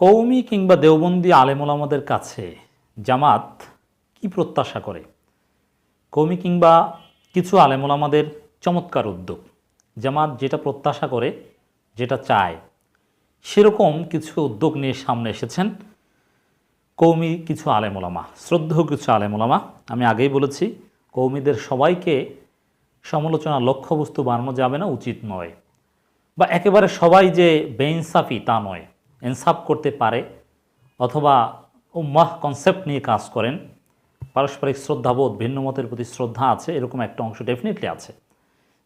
কৌমি কিংবা দেওবন্দি আলেমুলামাদের কাছে জামাত কি প্রত্যাশা করে? কৌমি কিংবা কিছু আলেমুলামাদের চমৎকার উদ্যোগ। জামাত যেটা প্রত্যাশা করে, যেটা চায়, সেরকম কিছু উদ্যোগ নিয়ে সামনে এসেছেন কৌমি কিছু আলেমুলামা শ্রদ্ধেয় কিছু আলেমুলামা আমি আগেই বলেছি কৌমিদের সবাইকে সমালোচনা লক্ষ্যবস্তু বানানো যাবে না, উচিত নয়। বা একেবারে সবাই যে বেইনসাফি, তা নয়। ইনসাফ করতে পারে অথবা উম্মাহ কনসেপ্ট নিয়ে কাজ করেন। পারস্পরিক শ্রদ্ধাবোধ, ভিন্ন মতের প্রতি শ্রদ্ধা আছে, এরকম একটা অংশ ডেফিনেটলি আছে।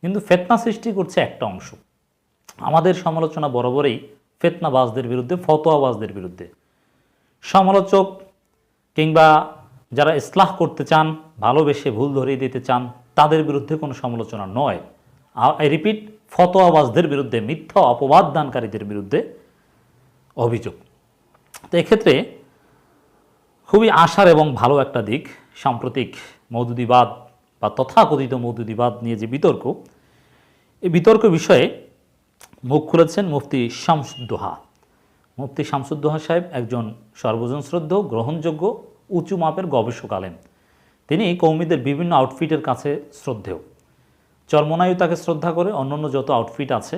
কিন্তু ফেতনা সৃষ্টি করছে একটা অংশ। আমাদের সমালোচনা বরাবরই ফেতনাবাজদের বিরুদ্ধে, ফতোয়াবাজদের বিরুদ্ধে। সমালোচক কিংবা যারা ইসলাহ করতে চান, ভালোবেসে ভুল ধরিয়ে দিতে চান, তাদের বিরুদ্ধে কোনো সমালোচনা নয়। আই রিপিট ফতোয়াবাজদের বিরুদ্ধে, মিথ্যা অপবাদ দানকারীদের বিরুদ্ধে অভিযোগ। তো এক্ষেত্রে খুবই আশার এবং ভালো একটা দিক, সাম্প্রতিক মৌদুদিবাদ বা তথাকথিত মৌদুদিবাদ নিয়ে যে বিতর্ক এই বিতর্ক বিষয়ে মুখ খুলেছেন মুফতি শামসুদ্দোহা। মুফতি শামসুদ্দোহা সাহেব একজন সর্বজন শ্রদ্ধ গ্রহণযোগ্য, উঁচু মাপের গবেষক আলেন তিনি কৌমিদের বিভিন্ন আউটফিটের কাছে শ্রদ্ধেয়। চর্মনায়ু তাকে শ্রদ্ধা করে, অন্যান্য যত আউটফিট আছে,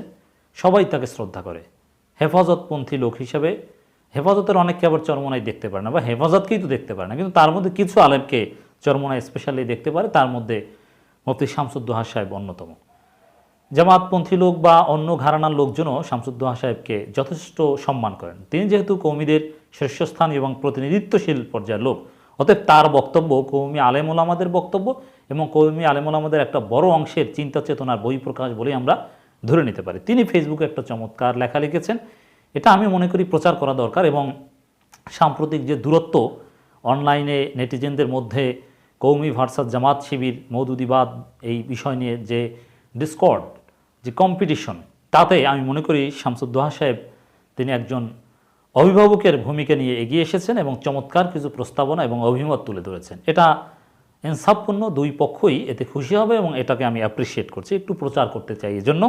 সবাই তাকে শ্রদ্ধা করে। হেফাজতপন্থী লোক হিসাবে, হেফাজতের অনেককে আবার চরমনাই দেখতে পারে না, বা হেফাজতকেই তো দেখতে পারে না। কিন্তু তার মধ্যে কিছু আলেমকে চরমনাই স্পেশালি দেখতে পারে, তার মধ্যে মুফতি শামসুদ্দোহা সাহেব অন্যতম। জামাতপন্থী লোক বা অন্য ঘরানার লোকজনও শামসুদ্দোহা সাহেবকে যথেষ্ট সম্মান করেন। তিনি যেহেতু কৌমিদের শীর্ষস্থান এবং প্রতিনিধিত্বশীল পর্যায়ের লোক, অতএব তার বক্তব্য কৌমি আলেমুল আমাদের বক্তব্য এবং কৌমি আলেমুল আমাদের একটা বড় অংশের চিন্তা চেতনার বই প্রকাশ বলেই আমরা ধরে নিতে পারি। তিনি ফেসবুকে একটা চমৎকার লেখা লিখেছেন। এটা আমি মনে করি প্রচার করা দরকার এবং সাম্প্রতিক যে দূরত্ব, অনলাইনে নেটিজেনদের মধ্যে কৌমি ভার্সাস জামাত শিবির, মৌদুদিবাদ, এই বিষয় নিয়ে যে ডিসকর্ড যে কম্পিটিশন তাতে আমি মনে করি শামসুদ্দোহা সাহেব তিনি একজন অভিভাবকের ভূমিকা নিয়ে এগিয়ে এসেছেন এবং চমৎকার কিছু প্রস্তাবনা এবং অভিমত তুলে ধরেছেন। এটা ইনসাফপূর্ণ দুই পক্ষই এতে খুশি হবে এবং এটাকে আমি অ্যাপ্রিসিয়েট করছি, একটু প্রচার করতে চাই এই জন্য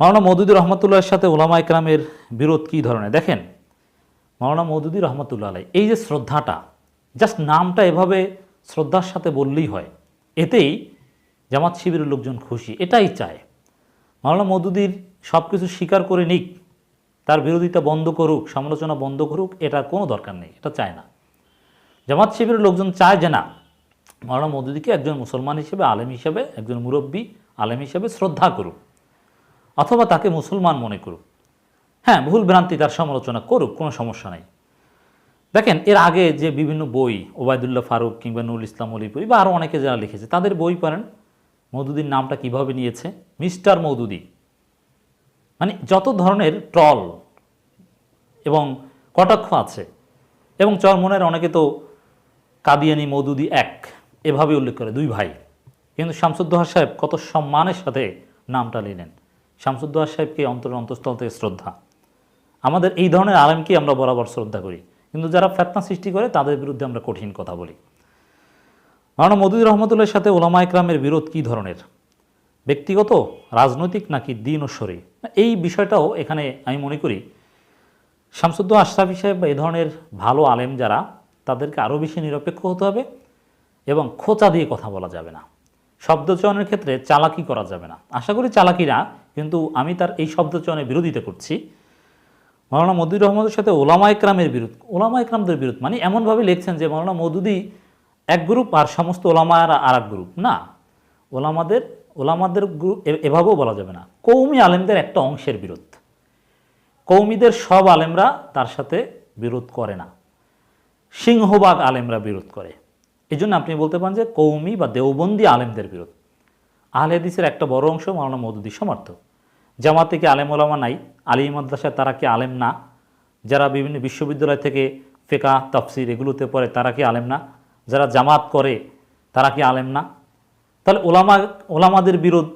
মাওলানা মৌদুদি রহমতুল্লাহের সাথে ওলামা একরামের বিরোধ কী ধরনের? দেখেন, মাওলানা মৌদুদি রহমতুল্লাহ আলাই এই যে শ্রদ্ধাটা জাস্ট নামটা এভাবে শ্রদ্ধার সাথে বললেই হয়, এতেই জামাত শিবিরের লোকজন খুশি, এটাই চায়। মাওলানা মৌদুদির সব কিছু স্বীকার করে নিক, তার বিরোধিতা বন্ধ করুক, সমালোচনা বন্ধ করুক, এটার কোনো দরকার নেই, এটা চায় না। জামাত শিবিরের লোকজন চায় যে না মাওলানা মৌদুদিকে একজন মুসলমান হিসেবে, আলেম হিসেবে, একজন মুরব্বী, আলেম হিসেবে শ্রদ্ধা করুক, অথবা তাকে মুসলমান মনে করুক। হ্যাঁ ভুল ভ্রান্তি তার সমালোচনা করুক, কোনো সমস্যা নাই। দেখেন, এর আগে যে বিভিন্ন বই, ওবায়দুল্লাহ ফারুক কিংবা নুরুল ইসলাম অলিপুরি বা আরও অনেকে যারা লিখেছে, তাদের বই পড়েন, মৌদুদির নামটা কীভাবে নিয়েছে? মিস্টার মৌদুদি। মানে যত ধরনের ট্রল এবং কটাক্ষ আছে, এবং চরমনের অনেকে তো কাদিয়ানি মৌদুদি এক, এভাবে উল্লেখ করে দুই ভাই। কিন্তু শামসুদ্দোহা সাহেব কত সম্মানের সাথে নামটা নিলেন। শামসুদ্দোহা সাহেবকে অন্তর অন্তঃস্থল থেকে শ্রদ্ধা। আমাদের এই ধরনের আলেমকে আমরা বরাবর শ্রদ্ধা করি। কিন্তু যারা ফেতনা সৃষ্টি করে, তাদের বিরুদ্ধে আমরা কঠিন কথা বলি। মাওলানা মদুদ রহমতুল্লাহর সাথে ওলামা একরামের বিরোধ কী ধরনের? ব্যক্তিগত, রাজনৈতিক নাকি দিন ও শরী এই বিষয়টাও এখানে আমি মনে করি শামসুদ্দ আশরাফি সাহেব এই ধরনের ভালো আলেম যারা তাদেরকে আরও বেশি নিরপেক্ষ হতে হবে এবং খোঁচা দিয়ে কথা বলা যাবে না। শব্দচয়নের ক্ষেত্রে চালাকি করা যাবে না। আশা করি চালাকি না কিন্তু আমি তার এই শব্দ শব্দচয়নের বিরোধিতা করছি। মৌলানা মদুর রহমদের সাথে ওলামা একরামের বিরোধ, ওলামা একরামদের বিরোধ মানে এমনভাবে লিখছেন যে মৌলানা মদুদি এক গ্রুপ আর সমস্ত ওলামারা আর এক গ্রুপ। না, ওলামাদের ওলামাদের গ্রুপ এভাবেও বলা যাবে না। কৌমি আলেমদের একটা অংশের বিরোধ। কৌমিদের সব আলেমরা তার সাথে বিরোধ করে না। সিংহবাগ আলেমরা বিরোধ করে। এই জন্য আপনি বলতে পারেন যে কৌমি বা দেওবন্দি আলেমদের বিরোধ। আহলে হাদিসের একটা বড় অংশ মাওলানা মৌদুদি সমর্থক। জামাতে কি আলেম ওলামা নাই? আলী মাদ্রাসায় তারা কি আলেম না? যারা বিভিন্ন বিশ্ববিদ্যালয় থেকে ফেকা তাফসির এগুলোতে পড়ে, তারা কি আলেম না? যারা জামাত করে, তারা কি আলেম না? তাহলে ওলামা ওলামাদের বিরোধ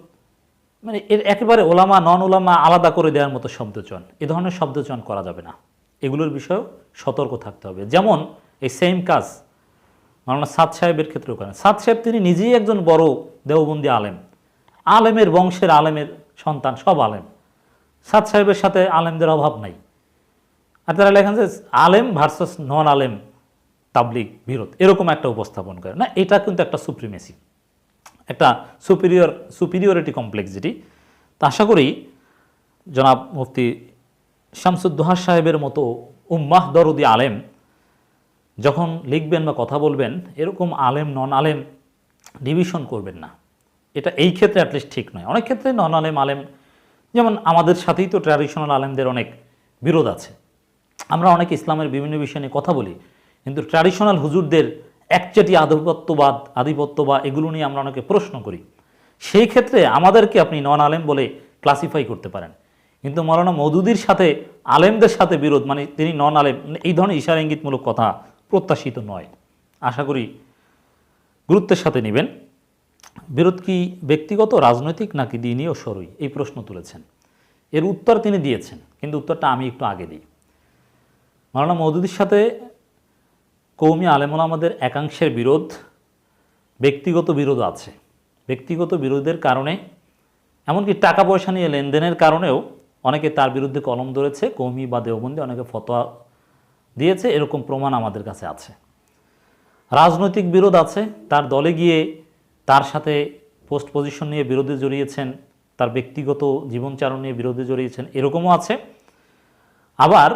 মানে এর একেবারে ওলামা নন ওলামা আলাদা করে দেওয়ার মতো শব্দচয়ন। এ ধরনের শব্দচয়ন করা যাবে না। এগুলোর বিষয়েও সতর্ক থাকতে হবে। যেমন এই সেম কাজ মাওলানা সাদ সাহেবের ক্ষেত্রেও করেন। সাদ সাহেব তিনি নিজেই একজন বড় দেওবন্দি আলেম। আলেমের বংশের আলেমের সন্তান, সব আলেম। সাদ সাহেবের সাথে আলেমদের অভাব নাই। আর তারা লেখেন যে আলেম ভার্সাস নন আলেম তাবলিগ, বিরোধ, এরকম একটা উপস্থাপন করে। না, এটা কিন্তু একটা সুপ্রিমেসি একটা সুপিরিয়র সুপিরিয়রিটি কমপ্লেক্স যেটি তা আশা করি জনাব মুফতি শামসুদ্দোহা সাহেবের মতো উম্মাহ দরদি আলেম যখন লিখবেন বা কথা বলবেন, এরকম আলেম নন আলেম ডিভিশন করবেন না। এটা এই ক্ষেত্রে অ্যাটলিস্ট ঠিক নয়। অনেক ক্ষেত্রে নন আলেম আলেম যেমন আমাদের সাথেই তো ট্র্যাডিশনাল আলেমদের অনেক বিরোধ আছে। আমরা অনেক ইসলামের বিভিন্ন বিষয় নিয়ে কথা বলি, কিন্তু ট্র্যাডিশনাল হুজুরদের একচেটি আধিপত্যবাদ আধিপত্যবাদ এগুলো নিয়ে আমরা অনেকে প্রশ্ন করি। সেই ক্ষেত্রে আমাদেরকে আপনি নন আলেম বলে ক্লাসিফাই করতে পারেন। কিন্তু মৌলানা মৌদুদির সাথে, আলেমদের সাথে বিরোধ মানে তিনি নন আলেম এই ধরনের ইশারা ইঙ্গিতমূলক কথা প্রত্যাশিত নয়। আশা করি গুরুত্বের সাথে নেবেন। বিরোধ কি ব্যক্তিগত, রাজনৈতিক নাকি দিনই ও সরই? এই প্রশ্ন তুলেছেন। এর উত্তর তিনি দিয়েছেন, কিন্তু উত্তরটা আমি একটু আগে দিই। মাওলানা মৌদুদির সাথে কৌমি আলেমুল আমাদের একাংশের বিরোধ, ব্যক্তিগত বিরোধ আছে। ব্যক্তিগত বিরোধের কারণে, এমনকি টাকা পয়সা নিয়ে লেনদেনের কারণেও অনেকে তার বিরুদ্ধে কলম ধরেছে। কৌমি বা দেওবন্দি অনেকে ফতোয়া দিয়েছে, এরকম প্রমাণ আমাদের কাছে আছে। রাজনৈতিক বিরোধ আছে, তার দলে গিয়ে তার সাথে পোস্ট পজিশন নিয়ে বিরোধে জড়িয়েছেন, তার ব্যক্তিগত জীবনচারণ নিয়ে বিরোধে জড়িয়েছেন, এরকমও আছে। আবার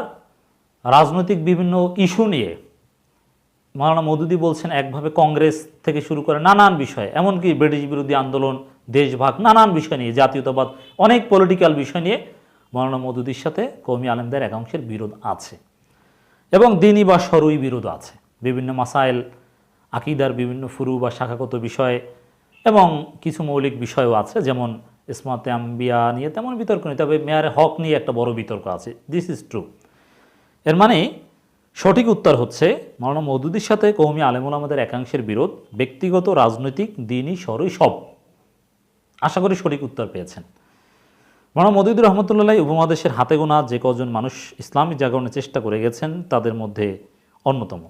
রাজনৈতিক বিভিন্ন ইস্যু নিয়ে মাওলানা মৌদুদি বলছেন, একভাবে কংগ্রেস থেকে শুরু করে নানান বিষয়, এমনকি ব্রিটিশ বিরোধী আন্দোলন দেশভাগ নানান বিষয় নিয়ে, জাতীয়তাবাদ, অনেক পলিটিক্যাল বিষয় নিয়ে মাওলানা মৌদুদির সাথে কৌমি আলেমদের একাংশের বিরোধ আছে। এবং দিনই বা সরুই বিরোধ আছে। বিভিন্ন মাসাইল, আকিদার বিভিন্ন ফুরু বা শাখাগত বিষয়ে এবং কিছু মৌলিক বিষয়ও আছে, যেমন ইসমাতে আম্বিয়া নিয়ে তেমন বিতর্ক নেই, তবে মেয়ারে হক নিয়ে একটা বড় বিতর্ক আছে। দিস ইজ ট্রু এর মানে সঠিক উত্তর হচ্ছে, মৌলানা মৌদুদির সাথে কৌমি আলেমুল আমাদের একাংশের বিরোধ, ব্যক্তিগত, রাজনৈতিক, দিনই সরই সব। আশা করি সঠিক উত্তর পেয়েছেন। মৌলানা মদুদুর রহমতুল্লাহ উপমহাদেশের হাতে গোনা যে কজন মানুষ ইসলামী জাগরণের চেষ্টা করে গেছেন, তাদের মধ্যে অন্যতম।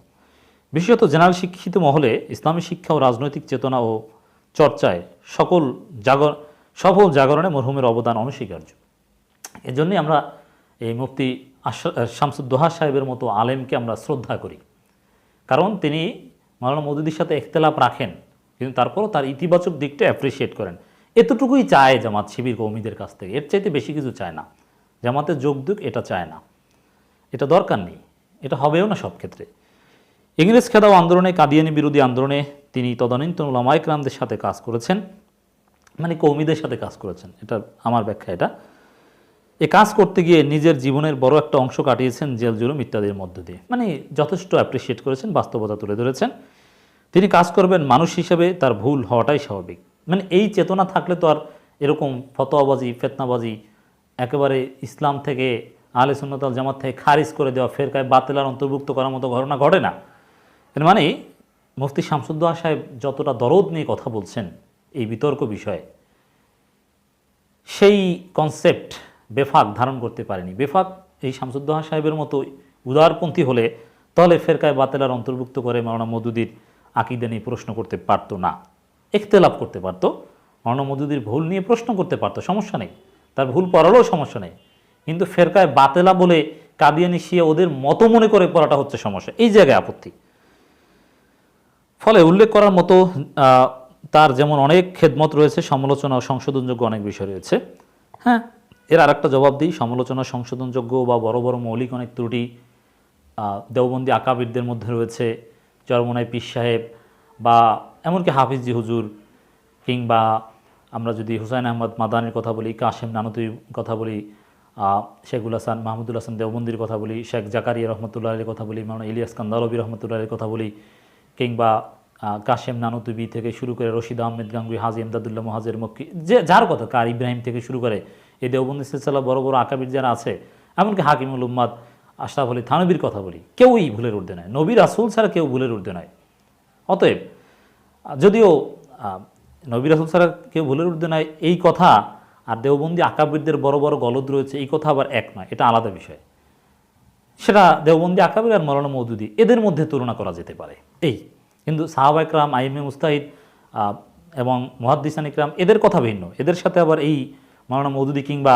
বিশেষত জেনারেল শিক্ষিত মহলে ইসলামী শিক্ষা ও রাজনৈতিক চেতনা ও চর্চায় সকল জাগর, সফল জাগরণে মরহুমের অবদান অনস্বীকার্য। এজন্যই আমরা এই মুফতি শামসুদ্দোহা সাহেবের মতো আলেমকে আমরা শ্রদ্ধা করি। কারণ তিনি মাওলানা মদুদির সাথে একতলাপ রাখেন, কিন্তু তারপরও তার ইতিবাচক দিকটা অ্যাপ্রিসিয়েট করেন। এতটুকুই চায় জামাত শিবির কৌমিদের কাছ থেকে। এর চাইতে বেশি কিছু চায় না। জামাতে যোগ দিক, এটা চায় না। এটা দরকার নেই। এটা হবেও না সব ক্ষেত্রে। ইংরেজ খেদাও আন্দোলনে, কাদিয়ানি বিরোধী আন্দোলনে তিনি তদানীন্তন ওলামাইকরামদের সাথে কাজ করেছেন। মানে কৌমিদের সাথে কাজ করেছেন। এটা আমার ব্যাখ্যা এটা। এ কাজ করতে গিয়ে নিজের জীবনের বড় একটা অংশ কাটিয়েছেন জেল, জুলুম ইত্যাদির মধ্য দিয়ে। মানে যথেষ্ট অ্যাপ্রিসিয়েট করেছেন, বাস্তবতা তুলে ধরেছেন। তিনি কাজ করবেন মানুষ হিসেবে, তার ভুল হওয়াটাই স্বাভাবিক। মানে এই চেতনা থাকলে তো আর এরকম ফতোয়াবাজি, ফেতনাবাজি একেবারে ইসলাম থেকে আলে সুন্নতাল জামাত থেকে খারিজ করে দেওয়া, ফেরকায় বাতিলার অন্তর্ভুক্ত করার মতো ঘটনা ঘটে না। এর মানে মুফতি শামসুদ্দোহা সাহেব যতটা দরদ নিয়ে কথা বলছেন এই বিতর্ক বিষয়ে, সেই কনসেপ্ট বেফাক ধারণ করতে পারেনি। বেফাক এই শামসুদ্দোহা সাহেবের মতো উদারপন্থী হলে তাহলে ফেরকায় বাতেলার অন্তর্ভুক্ত করে মাওলানা মদুদির আকিদা প্রশ্ন করতে পারতো না। ইখতেলাফ করতে পারতো। মাওলানা মদুদির ভুল নিয়ে প্রশ্ন করতে পারতো। সমস্যা নেই। তার ভুল পড়ালেও সমস্যা নেই। কিন্তু ফেরকায় বাতেলা বলে কাদিয়ানি শিয়া ওদের মতো মনে করে পড়াটা হচ্ছে সমস্যা। এই জায়গায় আপত্তি। ফলে উল্লেখ করার মতো তার যেমন অনেক খেদমত রয়েছে, সমালোচনা ও সংশোধনযোগ্য অনেক বিষয় রয়েছে। হ্যাঁ এর আরেকটা জবাব দিই। সমালোচনা, সংশোধনযোগ্য বা বড় বড় মৌলিক অনেক ত্রুটি দেওবন্দি আকাবিরদের মধ্যে রয়েছে। চরমনাই পীর সাহেব বা এমনকি হাফিজি হুজুর কিংবা আমরা যদি হুসাইন আহমদ মাদানের কথা বলি কাশেম নানতুর কথা বলি শেখুল হাসান মাহমুদুল হাসান দেওবন্দির কথা বলি, শেখ জাকারিয়া রহমতুল্লাহ আলীর কথা বলি, মাওলানা ইলিয়াস কান্দালবী রহমতুল্লাহ আলীর কথা বলি, কিংবা কাশেম নানুতুবি থেকে শুরু করে রশিদ আহমেদ গাঙ্গুই, হাজি এমদাদুল্লাহ মহাজের মক্কি, যে যার কথা কার ইব্রাহিম থেকে শুরু করে, এই দেওবন্দি সিলসিলা বড় বড় আকাবির যারা আছে, এমনকি হাকিমুল উম্মাদ আশরাফ আলী থানবির কথা বলি, কেউই ভুলের ঊর্ধ্বে নয় নবী রাসুল ছাড়া কেউ ভুলের ঊর্ধ্বে নয় অতএব যদিও নবী রাসুল ছাড়া কেউ ভুলের ঊর্ধ্বে নয় এই কথা আর দেওবন্দি আকাবিরদের বড় বড় গলদ রয়েছে, এই কথা আবার এক নয়, এটা আলাদা বিষয়। সেটা দেওবন্দি আকাবির আর মৌলানা মৌদুদি, এদের মধ্যে তুলনা করা যেতে পারে। এই, কিন্তু সাহাবা ইকরাম আইমে মুস্তাহিদ এবং মহাদ্দিসান ইকরাম এদের কথা ভিন্ন। এদের সাথে আবার এই মৌলানা মৌদুদি কিংবা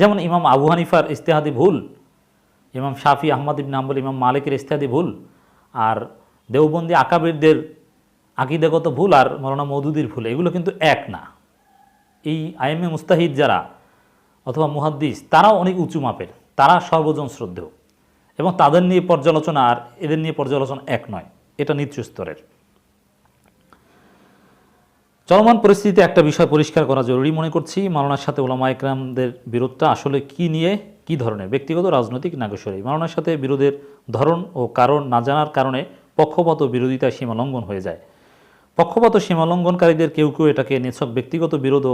যেমন ইমাম আবু হানিফার ইস্তেহাদি ভুল, ইমাম শাফি আহমদ ইবনে আম্বল ইমাম মালিকের ইস্তেহাদি ভুল, আর দেওবন্দি আকাবিরদের আকিদাগত ভুল আর মৌলানা মৌদুদির ভুল, এগুলো কিন্তু এক না। এই আইএমএ মুস্তাহিদ যারা অথবা মুহাদ্দিস, তারাও অনেক উঁচু মাপের, তারা সর্বজন শ্রদ্ধেয় এবং তাদের নিয়ে পর্যালোচনা আর এদের নিয়ে পর্যালোচনা এক নয়, এটা নিচ্চ স্তরের। চলমান পরিস্থিতিতে একটা বিষয় পরিষ্কার করা জরুরি মনে করছি, মাওলানার সাথে ওলামা একরামদের বিরোধটা আসলে কি নিয়ে, কি ধরনের, ব্যক্তিগত, রাজনৈতিক নাগস্বরী মাওলানার সাথে বিরোধের ধরন ও কারণ না জানার কারণে পক্ষপাত বিরোধিতায় সীমালঙ্ঘন হয়ে যায়। পক্ষপাত সীমালঙ্ঘনকারীদের কেউ কেউ এটাকে নিছক ব্যক্তিগত বিরোধ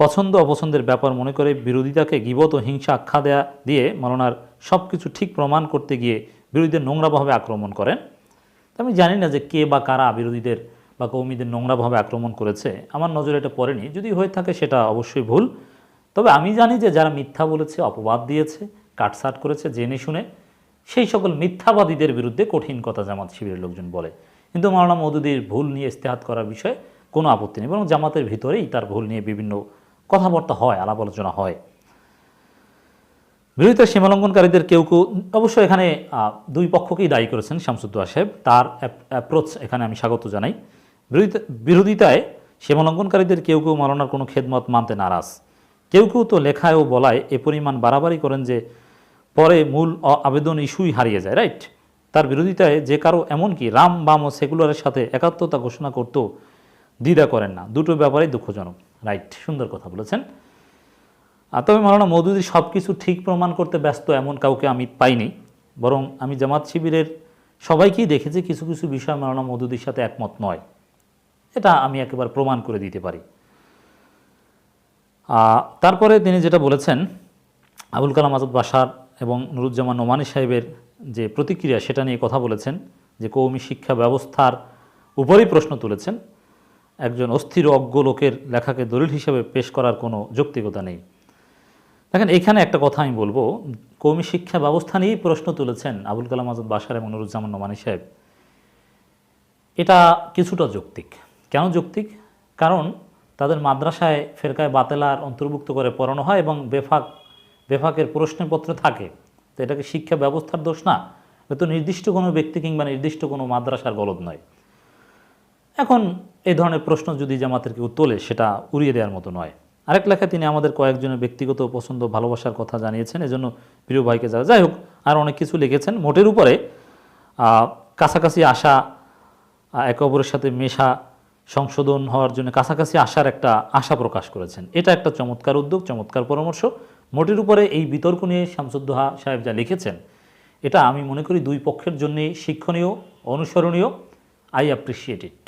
পছন্দ অপছন্দের ব্যাপার মনে করে বিরোধিতাকে গিবত হিংসা আখ্যা দেয়া দিয়ে মাওলানার সব কিছু ঠিক প্রমাণ করতে গিয়ে বিরোধীদের নোংরাভাবে আক্রমণ করেন। আমি জানি না যে কে বা কারা বিরোধীদের বা কৌমিদের নোংরাভাবে আক্রমণ করেছে। আমার নজরে এটা পড়েনি। যদি হয়ে থাকে সেটা অবশ্যই ভুল। তবে আমি জানি যে যারা মিথ্যা বলেছে, অপবাদ দিয়েছে কাটসাট করেছে, জেনে শুনে, সেই সকল মিথ্যাবাদীদের বিরুদ্ধে কঠিন কথা জামাত শিবিরের লোকজন বলে। কিন্তু মাওলানা মৌদুদির ভুল নিয়ে ইস্তেহাত করার বিষয়ে কোনো আপত্তি নেই, বরং জামাতের ভিতরেই তার ভুল নিয়ে বিভিন্ন কথাবার্তা হয়, আলাপ আলোচনা হয়। বিরোধিতা সীমালঙ্ঘনকারীদের কেউ কেউ অবশ্য এখানে দুই পক্ষকেই দায়ী করেছেন শামসুদ্দোয়া সাহেব। তার অ্যাপ্রোচ এখানে আমি স্বাগত জানাই। বিরোধিতা, বিরোধিতায় সীমালঙ্ঘনকারীদের কেউ কেউ মালানার কোনো খেদমত মানতে নারাজ। কেউ কেউ তো লেখায় ও বলায় এ পরিমাণ বাড়াবাড়ি করেন যে পরে মূল আবেদন ইস্যুই হারিয়ে যায়, রাইট? তার বিরোধিতায় যে কারও এমনকি রাম, বাম ও সেকুলারের সাথে একাত্মতা ঘোষণা করতেও দ্বিধা করেন না। দুটো ব্যাপারেই দুঃখজনক। রাইট, সুন্দর কথা বলেছেন। তবে মারানা মৌদুদি সব কিছু ঠিক প্রমাণ করতে ব্যস্ত, এমন কাউকে আমি পাইনি। বরং আমি জামাত শিবিরের সবাইকেই দেখেছি, কিছু কিছু বিষয় মারানা মৌদুদির সাথে একমত নয়। এটা আমি একেবারে প্রমাণ করে দিতে পারি। তারপরে তিনি যেটা বলেছেন, আবুল কালাম আজাদ বাসার এবং নুরুজ্জামান নোমানি সাহেবের যে প্রতিক্রিয়া সেটা নিয়ে কথা বলেছেন, যে কৌমি শিক্ষা ব্যবস্থার উপরেই প্রশ্ন তুলেছেন, একজন অস্থির অজ্ঞ লোকের লেখাকে দলিল হিসেবে পেশ করার কোনো যৌক্তিকতা নেই। দেখেন, এখানে একটা কথা আমি বলব, কৌমি শিক্ষা ব্যবস্থা নিয়েই প্রশ্ন তুলেছেন আবুল কালাম আজাদ বাসার এবং নুরুজ্জামান নোমানি সাহেব। এটা কিছুটা যৌক্তিক। কেন যৌক্তিক? কারণ তাদের মাদ্রাসায় ফেরকায় বাতেলার অন্তর্ভুক্ত করে পড়ানো হয় এবং বেফাক, বেফাকের প্রশ্নপত্র থাকে। তো এটা কি শিক্ষা ব্যবস্থার দোষ না তো নির্দিষ্ট কোনো ব্যক্তি কিংবা নির্দিষ্ট কোনো মাদ্রাসার গলদ নয়। এখন এই ধরনের প্রশ্ন যদি জামাতের কেউ তোলে, সেটা উড়িয়ে দেওয়ার মতো নয়। আরেক লেখায় তিনি আমাদের কয়েকজনের ব্যক্তিগত পছন্দ ভালোবাসার কথা জানিয়েছেন, এজন্য প্রিয় ভাইকে যারা, যাই হোক, আর অনেক কিছু লিখেছেন। মোটের উপরে কাছাকাছি আসা একে অপরের সাথে মেশা, সংশোধন হওয়ার জন্য কাছাকাছি আসার একটা আশা প্রকাশ করেছেন। এটা একটা চমৎকার উদ্যোগ, চমৎকার পরামর্শ। মোটের উপরে এই বিতর্ক নিয়ে শামসুদ্দোহা সাহেব যা লিখেছেন, এটা আমি মনে করি দুই পক্ষের জন্যে শিক্ষণীয়, অনুসরণীয় আই অ্যাপ্রিসিয়েট ইট